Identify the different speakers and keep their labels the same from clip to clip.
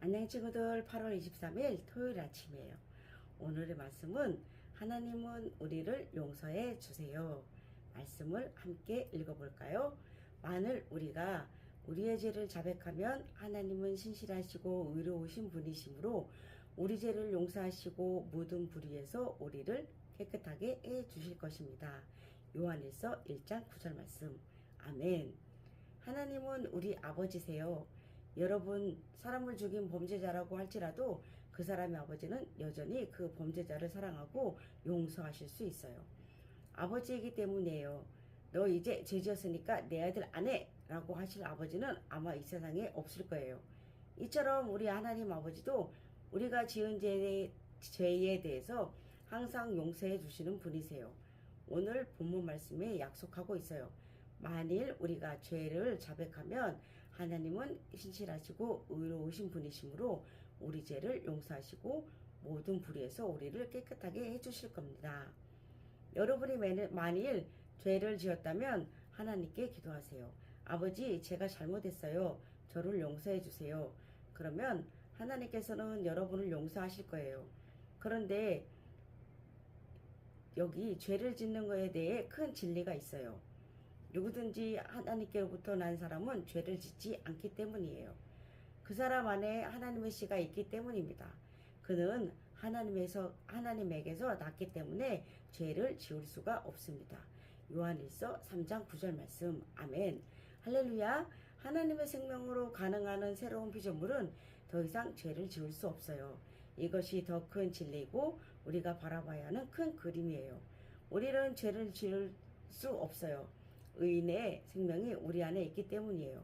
Speaker 1: 안녕 친구들 8월 23일 토요일 아침이에요. 오늘의 말씀은 하나님은 우리를 용서해 주세요. 말씀을 함께 읽어볼까요? 만일 우리가 우리의 죄를 자백하면 하나님은 신실하시고 의로우신 분이시므로 우리 죄를 용서하시고 모든 불의에서 우리를 깨끗하게 해 주실 것입니다. 요한일서 1장 9절 말씀. 아멘. 하나님은 우리 아버지세요. 여러분 사람을 죽인 범죄자라고 할지라도 그 사람의 아버지는 여전히 그 범죄자를 사랑하고 용서하실 수 있어요. 아버지이기 때문이에요. 너 이제 죄 지었으니까 내 아들 안 해! 라고 하실 아버지는 아마 이 세상에 없을 거예요. 이처럼 우리 하나님 아버지도 우리가 지은 죄에, 죄에 대해서 항상 용서해 주시는 분이세요. 오늘 본문 말씀에 약속하고 있어요. 만일 우리가 죄를 자백하면 하나님은 신실하시고 의로우신 분이시므로 우리 죄를 용서하시고 모든 불의에서 우리를 깨끗하게 해주실 겁니다. 여러분이 만일- 죄를 지었다면 하나님께 기도하세요. 아버지, 제가 잘못했어요. 저를 용서해 주세요. 그러면 하나님께서는 여러분을 용서하실 거예요. 그런데 여기 죄를 짓는 것에 대해 큰 진리가 있어요. 누구든지 하나님께로부터 난 사람은 죄를 짓지 않기 때문이에요. 그 사람 안에 하나님의 씨가 있기 때문입니다. 그는 하나님에서 하나님에게서 났기 때문에 죄를 지을 수가 없습니다. 요한일서 3장 9절 말씀. 아멘. 할렐루야. 하나님의 생명으로 가능하는 새로운 피조물은 더 이상 죄를 지을 수 없어요. 이것이 더 큰 진리고 우리가 바라봐야 하는 큰 그림이에요. 우리는 죄를 지을 수 없어요. 의인의 생명이 우리 안에 있기 때문이에요.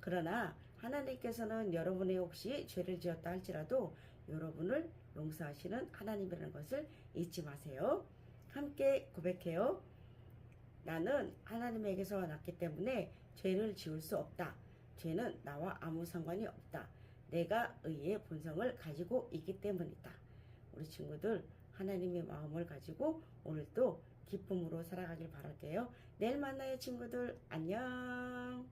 Speaker 1: 그러나 하나님께서는 여러분의 혹시 죄를 지었다 할지라도 여러분을 용서하시는 하나님이라는 것을 잊지 마세요. 함께 고백해요. 나는 하나님에게서 났기 때문에 죄를 지을 수 없다. 죄는 나와 아무 상관이 없다. 내가 의의 본성을 가지고 있기 때문이다. 우리 친구들 하나님의 마음을 가지고 오늘도 기쁨으로 살아가길 바랄게요. 내일 만나요 친구들. 안녕.